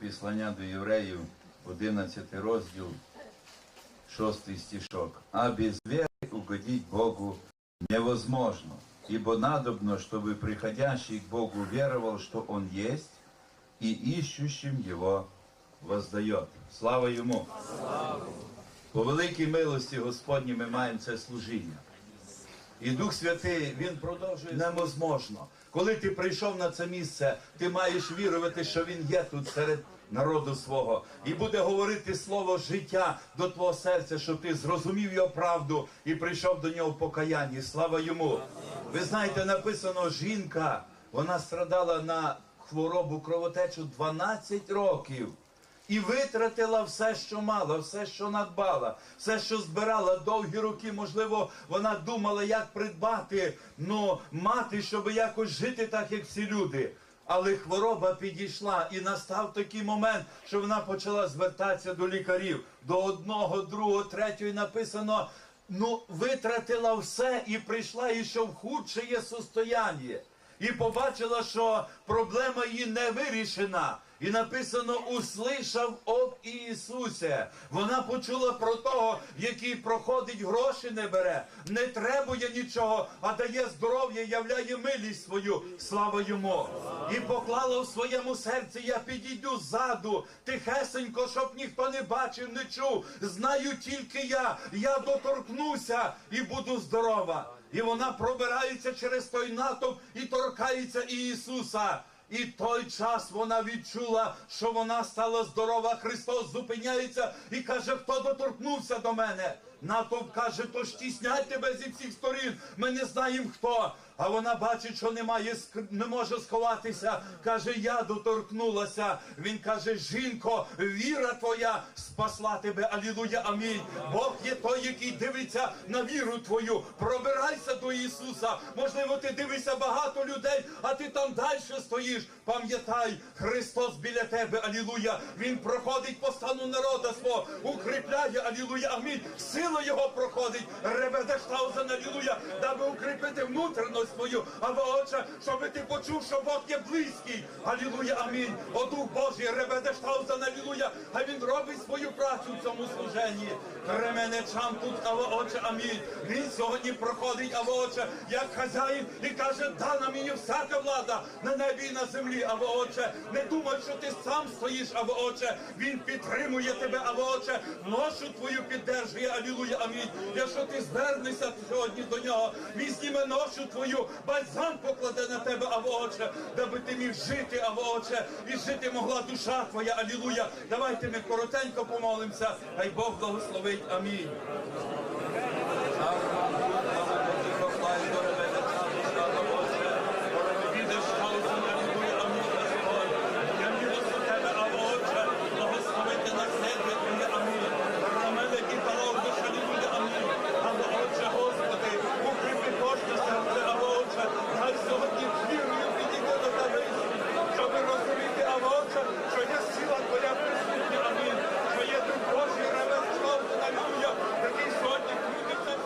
післання до євреїв, 11 розділ, 6 стишок. А без веры угодить Богу невозможно, ибо надобно, чтобы приходящий к Богу веровал, что Он есть, и ищущим Его воздает. Слава Йому! По великій милості Господній ми маємо це служіння. І Дух Святий, Він продовжує неможливо. Коли ти прийшов на це місце, ти маєш вірувати, що Він є тут серед народу свого. І буде говорити слово життя до твого серця, щоб ти зрозумів його правду і прийшов до нього в покаянні. Слава йому! Ви знаєте, написано, жінка, вона страдала на хворобу кровотечу 12 років. І витратила все, що мала, все, що надбала, все, що збирала довгі роки. Можливо, вона думала, як придбати, ну, мати, щоб якось жити так, як всі люди. Але хвороба підійшла, і настав такий момент, що вона почала звертатися до лікарів. До одного, другого, третього і написано: ну, витратила все і прийшла і що в худше є состояння. І побачила, що проблема її не вирішена. І написано, услишав об Ісусе. Вона почула про того, який проходить, гроші не бере, не требує нічого, а дає здоров'я, являє милість свою. Слава йому! І поклала в своєму серці, я підійду ззаду, тихесенько, щоб ніхто не бачив, не чув. Знаю тільки я. Я доторкнуся і буду здорова. І вона пробирається через той натовп і торкається Ісуса. І той час вона відчула, що вона стала здорова. Христос зупиняється і каже, хто доторкнувся до мене. Натовп каже, то ж тіснять тебе зі всіх сторін. Ми не знаємо хто. А вона бачить, що немає, не може сховатися. Каже, я доторкнулася. Він каже, жінко, віра твоя спасла тебе. Алілуя, амінь. Бог є той, який дивиться на віру твою. Пробирайся до Ісуса. Можливо, ти дивишся багато людей, а ти там далі стоїш. Пам'ятай, Христос біля тебе, алілуя. Він проходить по стану народа свого, укріпляє, алілуя, амінь. Сила його проходить. Ребедештаузен, алілуя, даби укріпити внутрішність свою. А отче, щоб ти почув, що Бог є близький. Алілуя, амінь. О Дух Божий, ребедештаузен, алілуя. А він робить свою працю в цьому служенні. Кременечам тут, а отче, амінь. Він сьогодні проходить, а отче, як хазяїн, і каже, дана мені всяка влада на небі і на землі, а отче, не думай, що ти сам стоїш, а отче, він підтримує тебе, а отче, ношу твою піддержує, алілуя, амінь. Якщо ти звернешся сьогодні до нього, він зніме ношу твою, бальзам покладе на тебе, а отче, даби ти міг жити, авоче, і жити могла душа твоя, алілуя. Давайте ми коротенько помолимося, хай Бог благословить, амінь. Щоб розуміти, а отче, що є сила твоя присутня, амінь, що є Дух Божий, ревес славу, алілуя, який сьогодні крутиться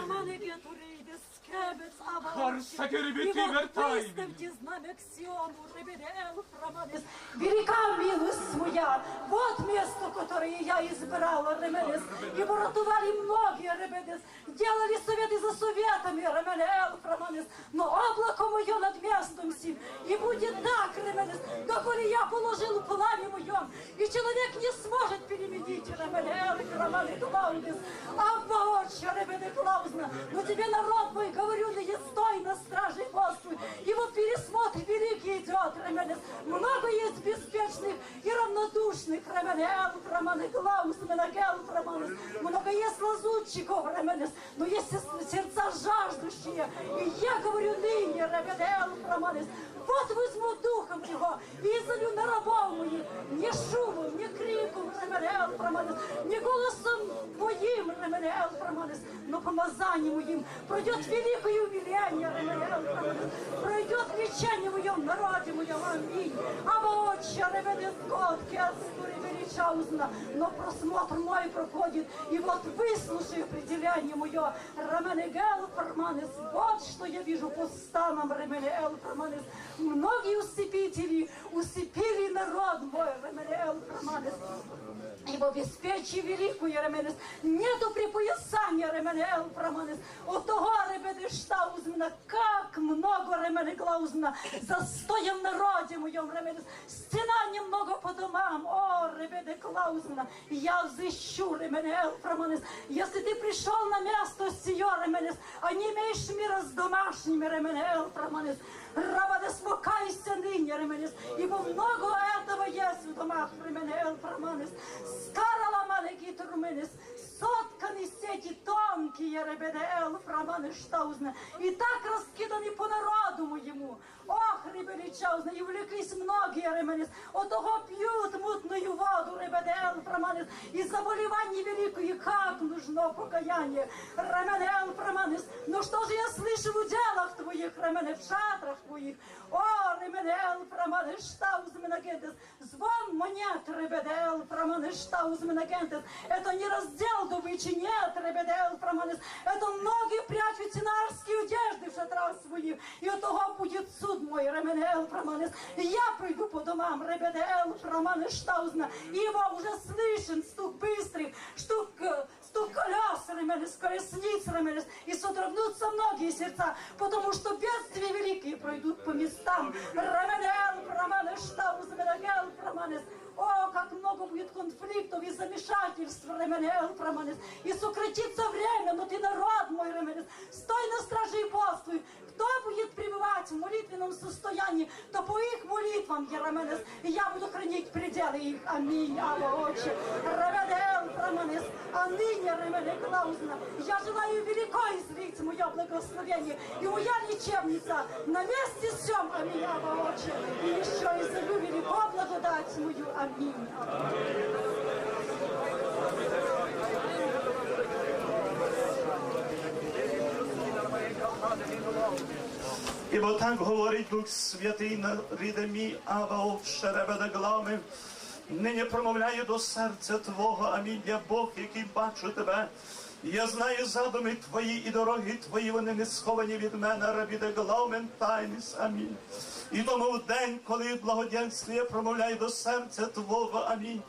Романе П'ятуриде, скебець, Харса аванче, керебети і вертай виставте знамя Ксиону, Ребедеэл, Романес, берега милость своя, вот место, которое я избирала, Ременес, и воротували многие, Ребедес, делали советы за советами, Ременеэл, Романес, но облако мое над местом сим, и будет так, Ременес, доколе я положил в плане моем, и человек не сможет переменить, Ременеэл, Романес, Клаудес, а воочию, Ребене Клаузна, но тебе народ мой, говорю, не стой на страже Господь, его пересмотр великий идет, Ременес, много есть беспечных и равнодушных, Ременеэл, Романес, Клаус, Менагел, Романес, много есть лазутчиков, Ременес, но есть и сердца жаждущие, и я говорю ныне, Ременеэл, Романес, вот возьму духом его и изолю на рабов моих, не шумом, не криком, Ременеэл, Романес, не голосом моим, Ременеэл, Романес, но помазанием моим пройдет великое умиление, Ременеэл, Романес, пройдет кричание в моем народе моем, аминь. А вот ночи, ребята, скотки, отстури величаузна, но просмотр мой проходит, и вот выслушай определение мое, Рамене Гел Фарманес, вот что я вижу по станам Рамене Эл Фарманес. Многие усыпители усыпили народ мой, Рамене Эл Фарманес. Ібо віспечі великої ременес, нету припоясання ременел променес, отого ребедишта узмена, как много ременекла узмена, застоем народе моем ременес, стена немного по домам, о, ребедекла узмена, я взыщу ременел променес, если ты пришел на место сие ременес, а не имеешь мира с домашними ременел Раба рабодес мукайся ныне ременес, ибо много этого есть в домах ременес, Эл Фарманес. Скарала маленький Турменес, сотканы сети тонкие, Ребеде Эл Фарманес Штаузна, и так раскиданы по народу моему. Ох, Ребеде Чаузна, и увлеклись многие, Ременес, от того пьют мутную воду, Ребеде Эл Фарманес, и заболевание великое, как нужно покаяние, Ремене Эл Фарманес. Но что же я слышу в делах твоих, Ремене, в шатрах твоих? О, Ремене Эл Фарманес, Штауз Менагентес, звон монет, Ребеде Эл Фарманес, Штауз Менагентес. Это не раздел добычи, нет, Ребеде Эл Фарманес. Это многие прячут цинарские одежды в шатрах своих, и от того будет суд мой, Ремене Эл Фарманес. И я пройду по домам, Ребеде Эл Фарманес, Штаузна, ибо уже слышен стук быстрых, стук э, стук колес, Ремелес, колесниц, Ремелес, и содрогнутся многие сердца, потому что бедствия великие пройдут по местам. Ремелел, Романес, Штаус, Мерагел, Романес. О, как много будет конфликтов и замешательств, Ременел, Романес. И сократится время, но ты народ мой, Ременес. Стой на страже и бодрствуй Кто будет пребывать в молитвенном состоянии, то по их молитвам, я, Ременес, и я буду хранить пределы их. Аминь, Ава, Отче. Ременел, Романес. А ныне, Ремене Клаузна, я желаю велико излить мое благословение. И моя лечебница на месте всем. Аминь, Ава, Отче. И еще изолю велико благодать мою. Аминь. Ібо так говорить Дух Святий на мій, Ава овше ребеда глави. Нині промовляю до серця Твого, амінь, я Бог, який бачу тебе. Я знаю задуми твої і дороги твої, вони не сховані від мене, рабіде глаумен тайнис, амінь. І тому в день, коли благоденствие я промовляю до серця Твого, амінь.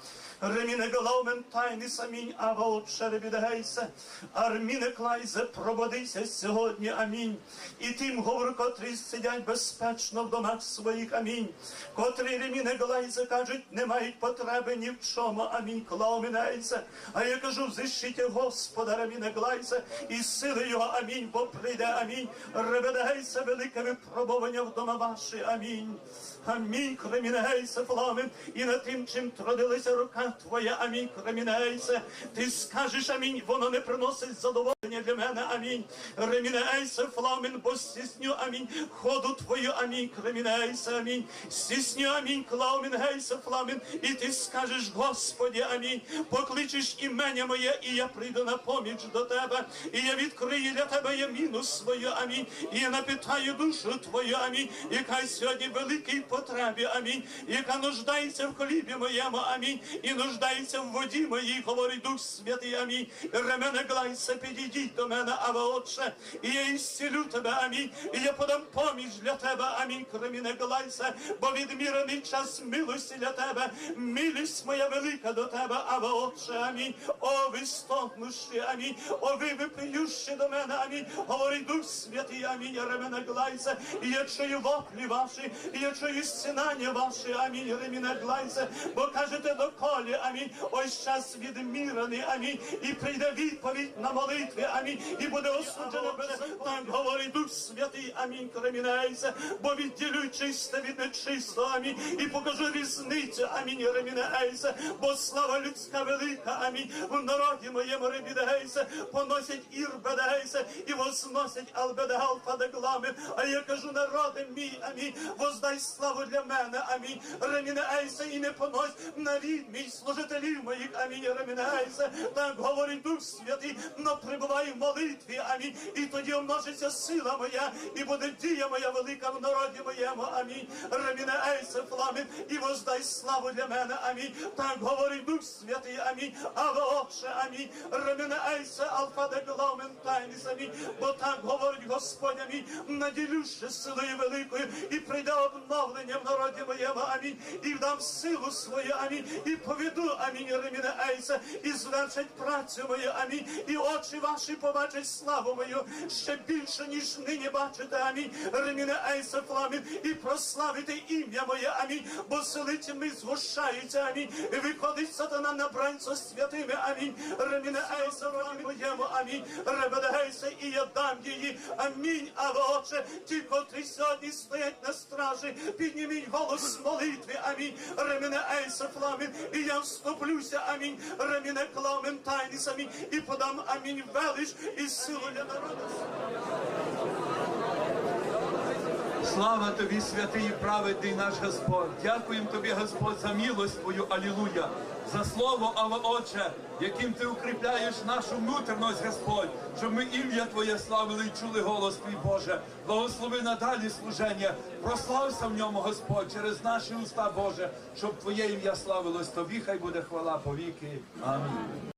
Реміне глаумен тайнис, амінь, ава отче ребідегейсе, арміне клайзе, прободися сьогодні, амінь. І тим говорю, котрі сидять безпечно в домах своїх, амінь. Котрі реміне глайзе кажуть, не мають потреби ні в чому, амінь, клауменейзе. А я кажу, взищите Господа, реміне глайзе, і сили його, амінь, бо прийде, амінь. Ребедегейсе, велике випробування в дома ваші, амінь. Амінь, кремінейсе, фламен, і над тим, чим трудилася рука твоя, амінь, кремінейсе. Ти скажеш, амінь, воно не приносить задоволення для мене, амінь. Ремінейсе, фламен, бо стісню, амінь, ходу твою, амінь, кремінейсе, амінь. Стісню, амінь, клаумен, гейсе, фламен, і ти скажеш, Господі, амінь, покличеш імення моє, і я прийду на поміч до тебе, і я відкрию для тебе яміну свою, амінь, і я напитаю душу твою, амінь, яка сьогодні великий потребі, амінь, яка нуждається в хлібі моєму, амінь, і нуждається в воді моїй, говорить Дух Святий, амінь. Ремене глайся, підійдіть до мене, Ава Отче, і я ісцілю тебе, амінь, і я подам поміч для тебе, амінь, креміне глайся, бо відмірений час милості для тебе, милість моя велика до тебе, Ава Отче, амінь, о, ви стогнущі, амінь, о, ви випиющі до мене, амінь, говорить Дух Святий, амінь, ремене глайся, і я чую воплі ваші, і я чую стінання ваші, амінь, реміне глайся, бо кажете доколі, амінь, ось час відмірений, амінь, і прийде відповідь на молитві, амінь, і буде осуджено без так говорить Дух Святий, амінь, кремінайся, бо відділюй чисте від нечистого, амінь, і покажу різницю, амінь, ремінейся, бо слава людська велика, амінь, в народі моєму ремінейся, поносять ір бедейся, і возносять албедегал падеглами, а я кажу, народи мій, амінь, воздай славу для мене, амінь, ремінейся, і не понось нарід мій, служителів моїх, амінь, ремінейся, так говорить Дух Святий, но прибувай в молитві, амінь. І тоді умножиться сила моя, і буде дія моя велика в народі моєму, амінь. Реміне ейсе фламен, і воздай славу для мене, амінь. Так говорить Дух Святий, амінь. Аве Отче, амінь. Реміне ейсе алфа де гломен тайніс, амінь. Бо так говорить Господь, амінь. Наділюще силою великою, і прийде обновлення в народі моєму, амінь. І вдам силу свою, амінь. І поведу, амінь, реміне ейсе, і звершать працю мою, амінь. І очі ваші побачать славу мою ще більше, ніж нині бачите, амінь. Реміне ейсе фламен, і прославити ім'я моє, амінь. Бо селиці ми згущаються, амінь. І виходить сатана на брань со святими, амінь. Реміне ейсе фламен моєму, амінь. Ребеде ейсе, і я дам її, амінь. А отче, ті, котрі сьогодні стоять на стражі, підніміть голос молитви, амінь. Реміне ейса фламен, і я вступлюся, амінь. Реміне кламен тайніс, амінь. І подам, амінь, велич і силу для народу. Слава тобі, святий і праведний наш Господь. Дякуємо тобі, Господь, за милость твою, алілуя, за слово, але Отче, яким ти укріпляєш нашу внутрішність, Господь, щоб ми ім'я Твоє славили і чули голос Твій Боже. Благослови надалі служення, прослався в ньому, Господь, через наші уста, Боже, щоб Твоє ім'я славилось тобі, хай буде хвала повіки. Амінь.